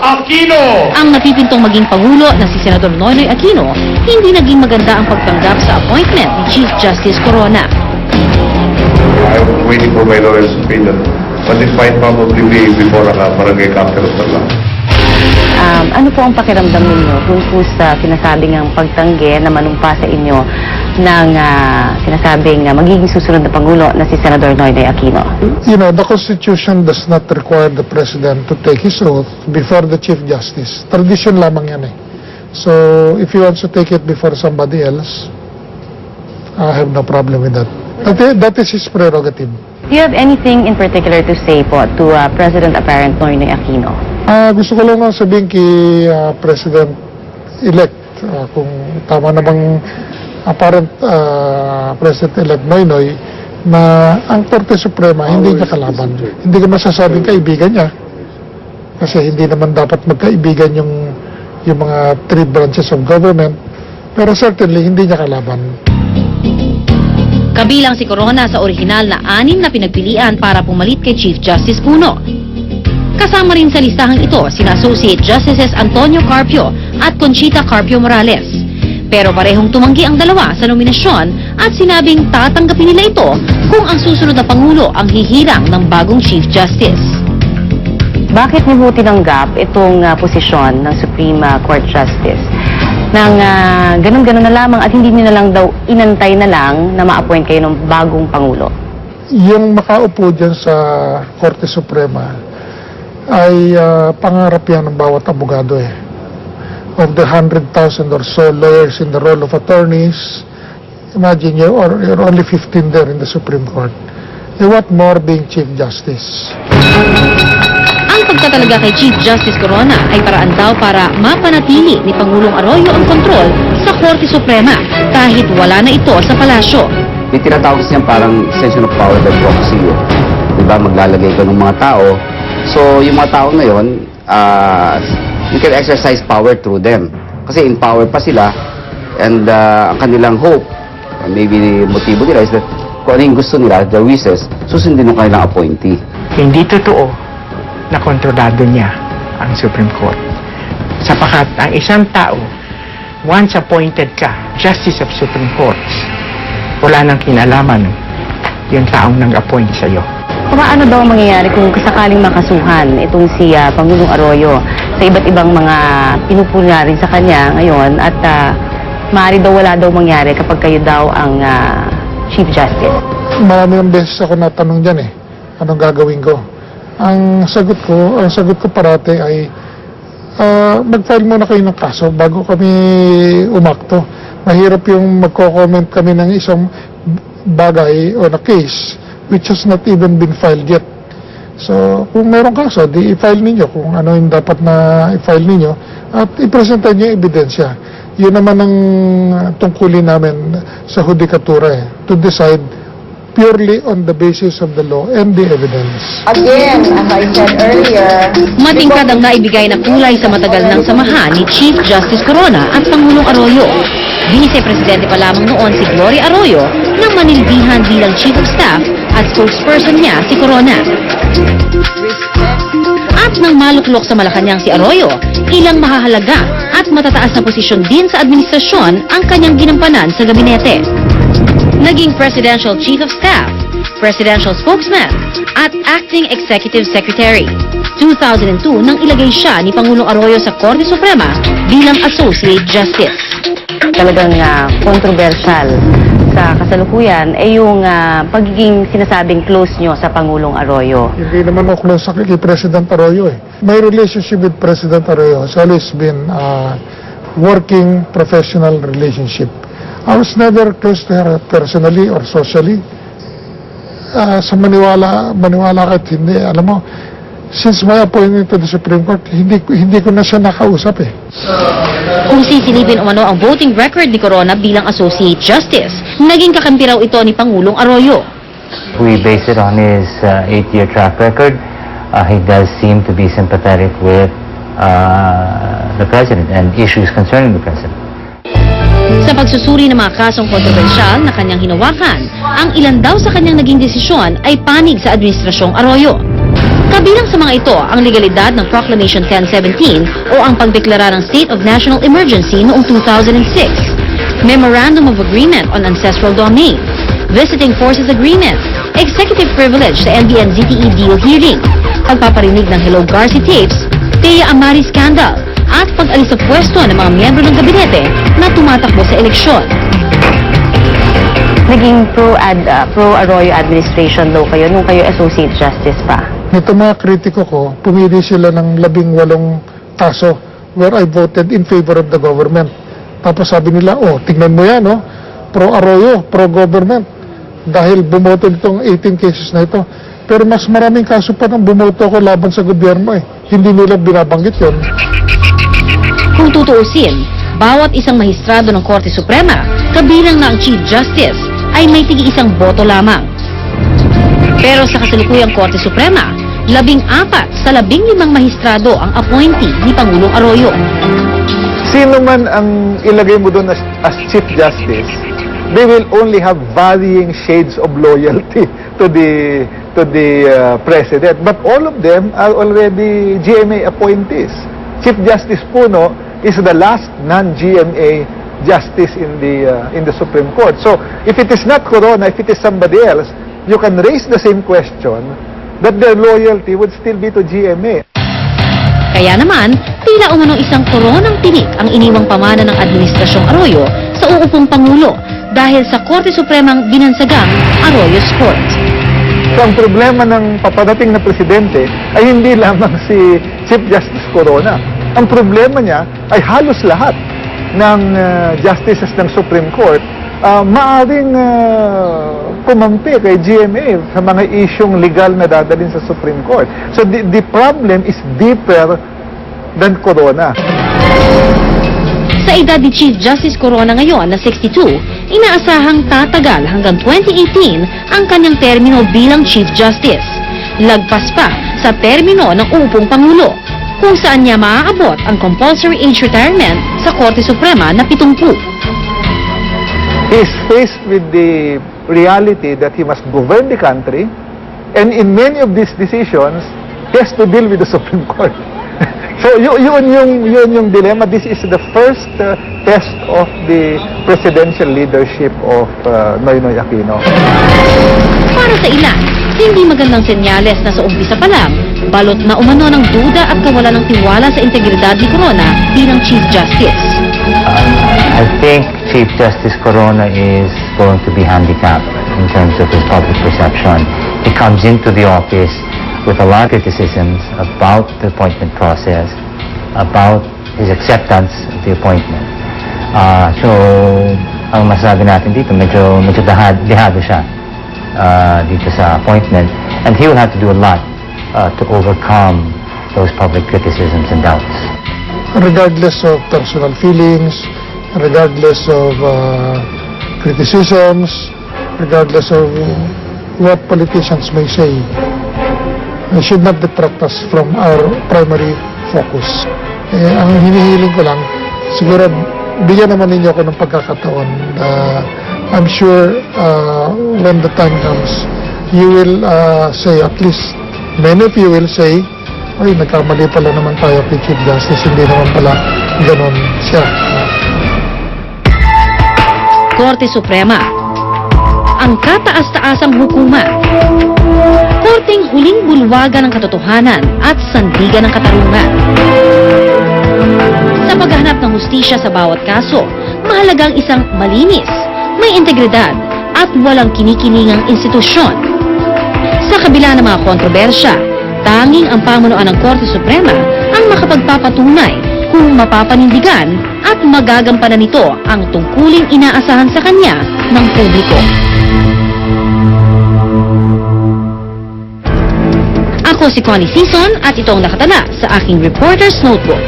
Aquino! Ang napipintong maging Pangulo na si Senador Noynoy Aquino, hindi naging maganda ang pagtanggap sa appointment ni Chief Justice Corona. I was waiting for my lawyer's opinion, but it might probably be before a barangay captain of the law. Um, ano po ang pakiramdam ninyo kung po sa sinasabing ang pagtanggi na manumpa sa inyo ng ah, sinasabing ah, magiging susunod na Pangulo na si Senador Noynoy Aquino? You know, the Constitution does not require the President to take his oath before the Chief Justice. Tradition lamang yan eh. So, if he wants to take it before somebody else, I have no problem with that. That that is his prerogative. Do you have anything in particular to say po to ah, President Apparent Noynoy Aquino? Ah, gusto ko lang sabihin kay ah, President-elect ah, kung tama na bang apparent ah, President-elect Noynoy na ang Korte Suprema hindi niya kalaban. Hindi ko masasabing kaibigan niya. Kasi hindi naman dapat magkaibigan yung yung mga three branches of government. Pero certainly hindi niya kalaban. Kabilang si Corona sa orihinal na anim na pinagpilian para pumalit kay Chief Justice Puno. Kasama rin sa listahang ito sina Associate Justices Antonio Carpio at Conchita Carpio Morales. Pero parehong tumanggi ang dalawa sa nominasyon at sinabing tatanggapin nila ito kung ang susunod na Pangulo ang hihirang ng bagong Chief Justice. Bakit niyo po tinanggap itong ah, posisyon ng Supreme ah, Court Justice nang ah, ganun-ganun na lamang at hindi niyo na lang daw inantay na lang na ma-appoint kayo ng bagong Pangulo? Yung makaupo dyan sa Korte Suprema ay ah, pangarap yan ng bawat abogado eh. Of the 100,000 or so lawyers in the role of attorneys, imagine you, or you're only 15 there in the Supreme Court. Eh, what more being Chief Justice? Ang pagtatalaga kay Chief Justice Corona ay paraan daw para mapanatili ni Pangulong Arroyo ang kontrol sa Korte Suprema kahit wala na ito sa palasyo. May tinatawag siyang parang extension of power by proxy. Eh. Diba? Maglalagay ka ng mga tao. So, yung mga tao na yun, you can exercise power through them. Kasi in power pa sila and ah, ang kanilang hope, uh, maybe motibo nila is that kung ano yung gusto nila, their wishes, susundin ng kanilang appointee. hindi totoo na kontrolado niya ang Supreme Court. Sapagat ang isang tao, once appointed ka, Justice of Supreme Court, wala nang kinalaman yung taong nang-appoint sa'yo. Paano daw ang mangyayari kung sakaling makasuhan itong si ah, Pangulong Arroyo sa iba't ibang mga pinupuna rin sa kanya ngayon at uh, maaari daw wala daw mangyari kapag kayo daw ang ah, Chief Justice? Marami ng beses ako natanong dyan eh. Anong gagawin ko? Ang sagot ko, ang sagot ko parate ay ah, mag-file muna kayo ng kaso bago kami umakto. Mahirap yung magko-comment kami ng isang bagay o na case which has not even been filed yet. So, kung meron kaso, di i-file ninyo kung ano yung dapat na i-file ninyo at i-presenta nyo yung ebidensya. Yun naman ang tungkulin namin sa hudikatura eh, to decide purely on the basis of the law and the evidence. Again, as I said earlier, Matingkad ang naibigay na kulay sa matagal ng samahan ni Chief Justice Corona at Pangulong Arroyo. Vice Presidente pa lamang noon si Gloria Arroyo nang manilbihan bilang Chief of Staff at spokesperson niya si Corona. At nang maluklok sa Malacanang si Arroyo, ilang mahahalaga at matataas na posisyon din sa administrasyon ang kanyang ginampanan sa gabinete. Naging Presidential Chief of Staff, Presidential Spokesman, at Acting Executive Secretary. 2002 nang ilagay siya ni Pangulong Arroyo sa Korte Suprema bilang Associate Justice. talagang ah, controversial sa kasalukuyan ay yung ah, pagiging sinasabing close nyo sa Pangulong Arroyo. Hindi naman ako close kay President Arroyo eh. My relationship with President Arroyo has always been a working professional relationship. I was never close to her personally or socially. Ah, sa maniwala, maniwala ka at hindi, alam mo, since my appointment to the Supreme Court, hindi, hindi ko na siya nakausap eh. Kung sisilipin umano ang voting record ni Corona bilang Associate Justice, naging kakampi raw ito ni Pangulong Arroyo. We base it on his uh, eight-year track record. Uh, he does seem to be sympathetic with uh, the president and issues concerning the president. Sa pagsusuri ng mga kasong kontrobersyal na kanyang hinawakan, ang ilan daw sa kanyang naging desisyon ay panig sa Administrasyong Arroyo. Kabilang sa mga ito ang legalidad ng Proclamation 1017 o ang pagdeklara ng State of National Emergency noong 2006, Memorandum of Agreement on Ancestral Domain, Visiting Forces Agreement, Executive Privilege sa NBN-ZTE E deal hearing, pagpaparinig ng Hello Garci tapes, Tea Amari Scandal, at pag-alis sa pwesto ng mga miyembro ng gabinete na tumatakbo sa eleksyon. Naging pro-ad, ah, pro-Arroyo administration daw kayo nung kayo Associate Justice pa. Ito mga kritiko ko, pumili sila ng labing walong kaso where I voted in favor of the government. Tapos sabi nila, oh, tingnan mo yan, oh, pro-Arroyo, pro-government. Dahil bumoto nitong 18 cases na ito. Pero mas maraming kaso pa nang bumoto ko laban sa gobyerno eh. Hindi nila binabanggit yon. Kung tutuusin, bawat isang mahistrado ng Korte Suprema, kabilang na ang Chief Justice, ay may tigi-isang boto lamang. Pero sa kasalukuyang Korte Suprema, labing apat sa labing limang mahistrado ang appointee ni Pangulong Arroyo. sino man ang ilagay mo doon as, as Chief Justice, they will only have varying shades of loyalty to the to the uh, President. But all of them are already GMA appointees. Chief Justice Puno is the last non-GMA justice in the uh, in the Supreme Court. So if it is not Corona, if it is somebody else, you can raise the same question that their loyalty would still be to GMA. Kaya naman, tila umanong isang koronang tinik ang iniwang pamana ng Administrasyong Arroyo sa uupong Pangulo dahil sa Korte Supremang binansagang Arroyo's Court. So ang problema ng papadating na presidente ay hindi lamang si Chief Justice Corona. Ang problema niya ay halos lahat ng uh, justices ng Supreme Court uh, maaring uh, kumampi kay GMA sa mga isyong legal na dadalhin sa Supreme Court. So the, the problem is deeper than Corona. Sa edad ni Chief Justice Corona ngayon na 62, inaasahang tatagal hanggang 2018 ang kanyang termino bilang Chief Justice. Lagpas pa sa termino ng upong Pangulo, kung saan niya maaabot ang compulsory age retirement sa Korte Suprema na 70. He is faced with the reality that he must govern the country, and in many of these decisions, he has to deal with the Supreme Court. so yun, yun yung yun yung dilemma. This is the first uh, test of the presidential leadership of uh, Noynoy Aquino. Para sa ilan, hindi magandang senyales na sa umpisa pa lang, balot na umano ng duda at kawalan ng tiwala sa integridad ni Corona bilang Chief Justice. I think Chief Justice Corona is going to be handicapped in terms of his public perception. He comes into the office with a lot of criticisms about the appointment process, about his acceptance of the appointment. Ah, so, ang masasabi natin dito, medyo, medyo dahad, dehado siya ah, dito sa appointment. And he will have to do a lot ah, to overcome those public criticisms and doubts. regardless of personal feelings, regardless of uh, criticisms, regardless of what politicians may say, it should not detract us from our primary focus. Eh, ang hinihiling ko lang, siguro bigyan naman ninyo ako ng pagkakataon. Uh, I'm sure uh, when the time comes, you will uh, say, at least many of you will say, ay, nagkamali pala naman tayo kay Chief Justice, hindi naman pala ganon siya. Korte Suprema. Ang kataas-taasang hukuma. Korteng huling bulwagan ng katotohanan at sandigan ng katarungan. Sa paghahanap ng hustisya sa bawat kaso, mahalagang isang malinis, may integridad at walang kinikilingang institusyon. Sa kabila ng mga kontrobersya, tanging ang pamunuan ng Korte Suprema ang makapagpapatunay kung mapapanindigan at magagampanan nito ang tungkuling inaasahan sa kanya ng publiko. Ako si Connie Season at ito ang nakatala sa aking Reporter's Notebook.